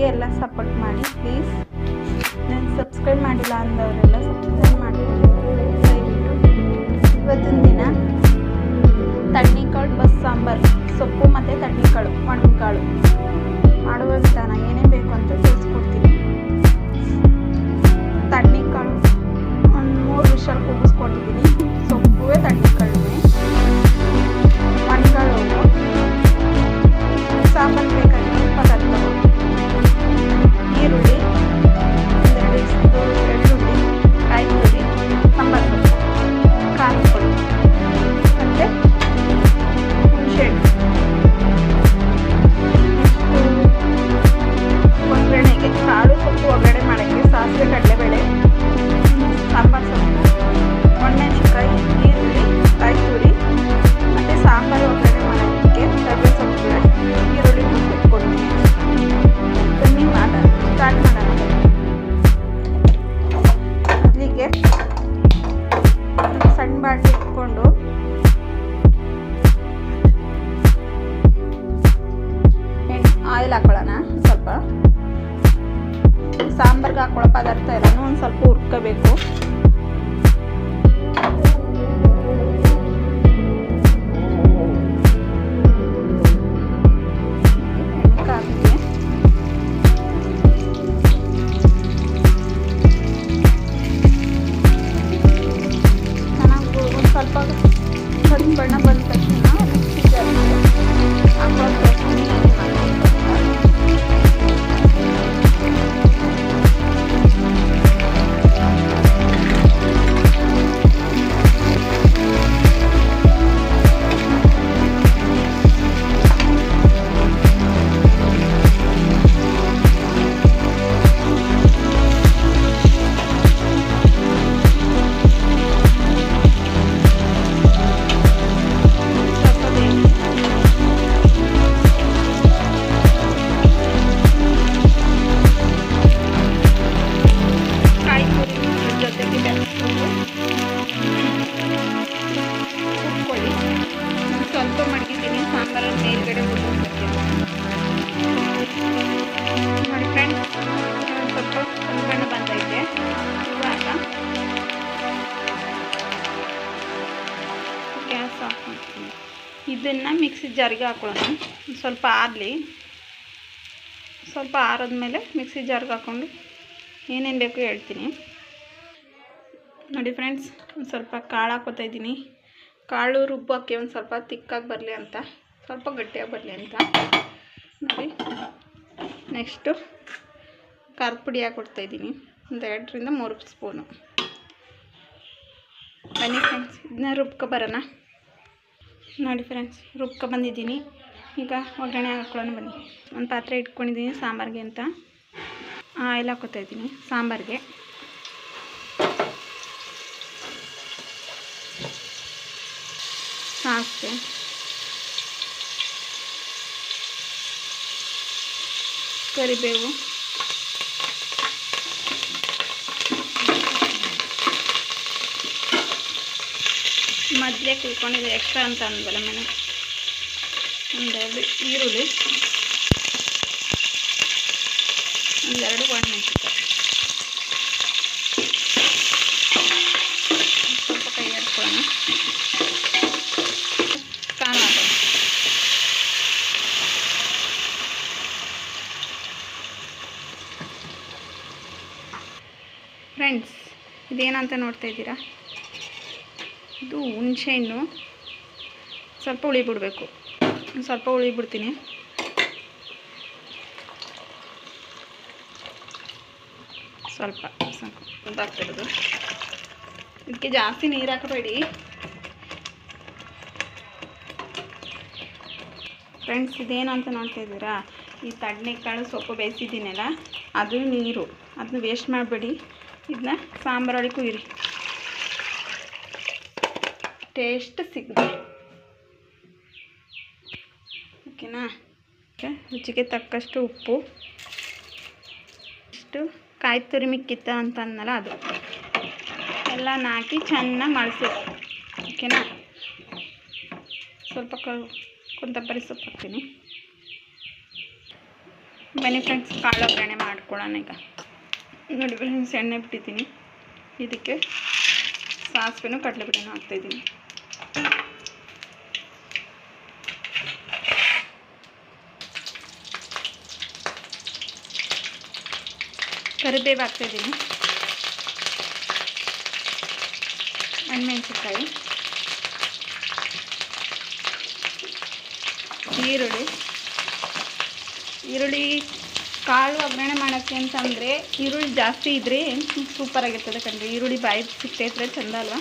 ಹೀಗೆ ಎಲ್ಲ ಸಪೋರ್ಟ್ ಮಾಡಿ ಪ್ಲೀಸ್ ನಾನು ಸಬ್ಸ್ಕ್ರೈಬ್ ಮಾಡಿಲ್ಲ ಅಂದವರೆಲ್ಲ ಸಬ್ಸ್ಕ್ರೈಬ್ ಮಾಡಿ. ಇವತ್ತಿನ ದಿನ ತಣ್ಣಿಕಾಳು ಬಸ್ ಸಾಂಬಾರು, ಸೊಪ್ಪು ಮತ್ತು ಬಾಣಲಿ ಇಟ್ಕೊಂಡು ಆಯಿಲ್ ಹಾಕೊಳ್ಳೋಣ ಸ್ವಲ್ಪ. ಸಾಂಬಾರ್ಗೆ ಹಾಕೊಳ್ಳೋ ಪದಾರ್ಥ ಎಲ್ಲನೂ ಒಂದು ಸ್ವಲ್ಪ ಹುರ್ಕೋಬೇಕು. ಇದನ್ನು ಮಿಕ್ಸಿ ಜಾರಿಗೆ ಹಾಕೊಳ್ಳೋಣ. ಸ್ವಲ್ಪ ಆರಲಿ ಸ್ವಲ್ಪ ಆರಿದ್ಮೇಲೆ ಮಿಕ್ಸಿ ಜಾರ್ಗೆ ಹಾಕ್ಕೊಂಡು ಏನೇನು ಬೇಕು ಹೇಳ್ತೀನಿ. ನೋಡಿ ಫ್ರೆಂಡ್ಸ್, ಒಂದು ಸ್ವಲ್ಪ ಕಾಳು ಹಾಕೋತಾ ಇದ್ದೀನಿ. ಕಾಳು ರುಬ್ಬಕ್ಕೆ ಒಂದು ಸ್ವಲ್ಪ ತಿಕ್ಕಾಗಿ ಬರಲಿ ಅಂತ. ಸ್ವಲ್ಪ ಗಟ್ಟಿಯಾಗಿ ಬರಲಿ ಅಂತ. ನೋಡಿ. ನೆಕ್ಸ್ಟು ಖಾರದ ಪುಡಿ ಹಾಕ್ಕೊಡ್ತಾ ಇದ್ದೀನಿ. ಒಂದು ಎರಡರಿಂದ ಮೂರು ಸ್ಪೂನು. ಬನ್ನಿ ಫ್ರೆಂಡ್ಸ್, ಇದನ್ನ ರುಬ್ಕೊ ಬರೋಣ. ನೋಡಿ ಫ್ರೆಂಡ್ಸ್ ರುಬ್ಕೊ ಬಂದಿದ್ದೀನಿ. ಈಗ ಒಗ್ಗರಣೆ ಹಾಕ್ಕೊಳ್ಳೋಣ ಬನ್ನಿ. ಒಂದು ಪಾತ್ರೆ ಇಟ್ಕೊಂಡಿದ್ದೀನಿ ಸಾಂಬಾರಿಗೆ ಅಂತ. ಆಯಿಲ್ ಹಾಕೋತಾ ಇದ್ದೀನಿ ಸಾಂಬಾರಿಗೆ. ಸಾಸಿವೆ. ಕರಿಬೇವು. ಮೊದಲೇ ಕುಯ್ಕೊಂಡಿದ್ದೆ ಎಕ್ಸ್ಟ್ರಾ ಅಂತ ಅಂದ್ವಲ್ಲ ಮನೆ ಒಂದೆರಡು ಈರುಳ್ಳಿ ಒಂದೆರಡು ಒಣಮೆಣಸಿನ್ಕಾಯಿ ಸ್ವಲ್ಪ ಕೈ ಆಡ್ಕೊಳ್ಳೋಣ ಫ್ರೆಂಡ್ಸ್, ಇದೇನಂತ ನೋಡ್ತಾ ಇದ್ದೀರಾ? ಇದು ಹುಣಸೆಹಣ್ಣು ಸ್ವಲ್ಪ ಉಳಿ ಬಿಡಬೇಕು. ಸ್ವಲ್ಪ ಉಳಿ ಬಿಡ್ತೀನಿ. ಸ್ವಲ್ಪ, ಸಾಕು. ಹಾಕ್ತಿರೋದು ಇದಕ್ಕೆ ಜಾಸ್ತಿ ನೀರು ಹಾಕಬೇಡಿ. ಫ್ರೆಂಡ್ಸ್ ಇದೇನು ಅಂತ ನೋಡ್ತಾ ಇದ್ದೀರಾ? ಈ ತಡ್ನೆಕಾಳು ಸೊಪ್ಪು ಬೇಯಿಸಿದ್ದೀನಲ್ಲ, ಅದು ನೀರು. ಅದನ್ನ ವೇಸ್ಟ್ ಮಾಡಬೇಡಿ. ಇದನ್ನ ಸಾಂಬಾರೊಳಗೆ ಕುಯ್ಯಿರಿ ಟೇಸ್ಟ್ ಸಿಗುತ್ತೆ ಓಕೆನಾ? ಓಕೆ ರುಚಿಗೆ ತಕ್ಕಷ್ಟು ಉಪ್ಪು. ಇಷ್ಟು ಕಾಯಿ ತುರಿ ಮಿಕ್ಕಿತ್ತ ಅಂತ ಅಂದನಲ್ಲ ಅದು. ಎಲ್ಲ ಹಾಕಿ ಚೆನ್ನಾಗಿ ಮಳಸಿ. ಓಕೆನಾ? ಸ್ವಲ್ಪ ಕ ಕೊತ್ತಂಬರಿ ಸೊಪ್ಪು ಹಾಕ್ತೀನಿ. ಬನ್ನಿ ಫ್ರೆಂಡ್ಸ್ ಕಾಳು ಒಗ್ಗರಣೆ ಮಾಡ್ಕೊಳ್ಳೋಣ ಈಗ. ನೋಡಿ ಫ್ರೆಂಡ್ಸ್ ಎಣ್ಣೆ ಬಿಟ್ಟಿದ್ದೀನಿ. ಇದಕ್ಕೆ ಸಾಸಿವೆನೂ ಕಡಲೆಬೇಳೆನೂ ಹಾಕ್ತಾಯಿದ್ದೀನಿ ಕರಿಬೇವು ಹಾಕ್ತಾಯಿದ್ದೀನಿ ಹಣ್ಮೆಣ್ಸಿನ್ಕಾಯಿ. ಈರುಳ್ಳಿ. ಈರುಳ್ಳಿ ಕಾಳು ಒಗ್ಗರಣೆ ಮಾಡೋಕ್ಕೆ ಅಂತಂದರೆ ಈರುಳ್ಳಿ ಜಾಸ್ತಿ ಇದ್ದರೆ ಸೂಪರ್ ಆಗಿರ್ತದೆ ಕಣ್ರಿ. ಈರುಳ್ಳಿ ಬಾಯಿ ಸಿಗ್ತೈತ್ರೆ ಚಂದ ಅಲ್ವಾ?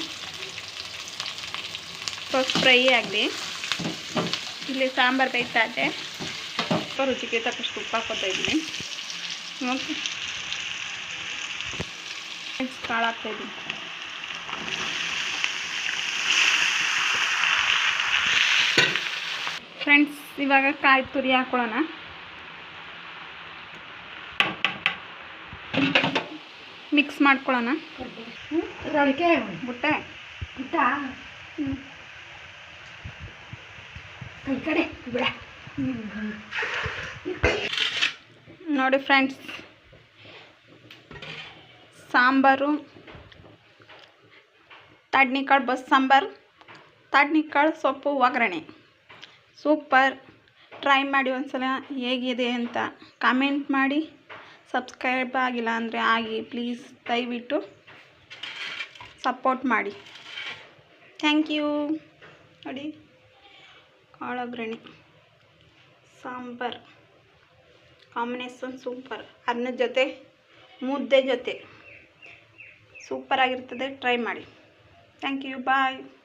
ಫ್ರೈ ಆಗಲಿ. ಇಲ್ಲಿ ಸಾಂಬಾರು ಬೇಯ್ತಾದೆ ಸ್ವಲ್ಪ ರುಚಿಗೆ ತಕ್ಕಷ್ಟು ಉಪ್ಪು ಹಾಕೋತಾ ಇದ್ದೀನಿ. ಓಕೆ ಕಾಳು ಹಾಕ್ತಾಯಿದ್ದೀನಿ ಫ್ರೆಂಡ್ಸ್ ಇವಾಗ ಕಾಯಿ ತುರಿ ಹಾಕೊಳ್ಳೋಣ. ಮಿಕ್ಸ್ ಮಾಡ್ಕೊಳ್ಳೋಣ. ಬುಟ್ಟೆ. ಬುಟ್ಟೆ? ಊಟ ಈ ನೋಡಿ ಫ್ರೆಂಡ್ಸ್ ಸಾಂಬಾರು ತಡ್ನಿಕಾಳು ಬಸ್ ಸಾಂಬಾರು ತಡ್ನಿಕಾಳು ಸೊಪ್ಪು ಒಗ್ಗರಣೆ. ಸೂಪರ್. ಟ್ರೈ ಮಾಡಿ ಒಂದ್ಸಲ ಹೇಗಿದೆ ಅಂತ ಕಾಮೆಂಟ್ ಮಾಡಿ. ಸಬ್ಸ್ಕ್ರೈಬ್ ಆಗಿಲ್ಲ ಅಂದರೆ ಆಗಿ ಪ್ಲೀಸ್ ದಯವಿಟ್ಟು ಸಪೋರ್ಟ್ ಮಾಡಿ. ಥ್ಯಾಂಕ್ ಯು ನೋಡಿ. ಕಾಳು ಸಾಂಬಾರ್. Combination super. ಅನ್ನದ ಜೊತೆ, ಮುದ್ದೆ ಜೊತೆ. ಸೂಪರ್ ಆಗಿರ್ತದೆ. ಟ್ರೈ ಮಾಡಿ. Thank you. ಬಾಯ್.